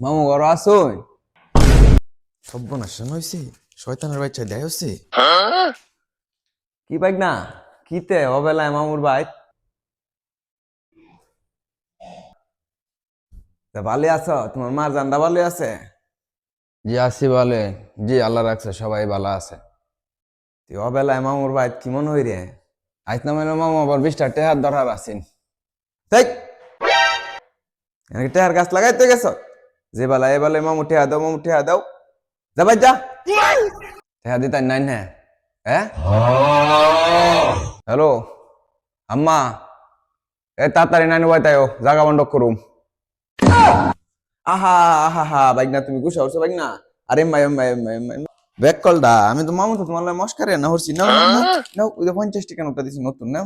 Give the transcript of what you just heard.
মামু ঘর আসুন সর্বনাশ হয়েছে শয়তানের বাচ্চা দেয় হচ্ছে কি পাইক না? কিতে অবেলায় মামুর ভাই? তা ভালো আছো? তোমার মার জান্দা ভালো আছে? জি আছি বলে জি আল্লাহ রাখছে সবাই ভালো আছে। তুই অবেলায় মামুর ভাই কি মনে হই রে আজ না মানে মামু আবার বিশটা টেহার ধরার আছেন। তাই টেহার গাছ লাগাইতে গেছ? যে বালা, এ বেলায় মামু টেহা দাও মামু টেহা দাও যা ভাই যা। টেহা দিতাই নাই না হ্যাঁ। হ্যালো? আম্মা, এ তাড়াতাড়ি নানি বাইতায়ও জাগা বন্ধ করুম। আহা আহা হা বাইক না তুমি গুছা উঠছো বাইক না আরে মাই মাই মাই মাই ব্যাক কলটা আমি তো মামু তো তোমার মস্কারে না হরছি। নাও নাও ওই পঞ্চাশ টাকা নোটটা দিছি, নতুন নাও।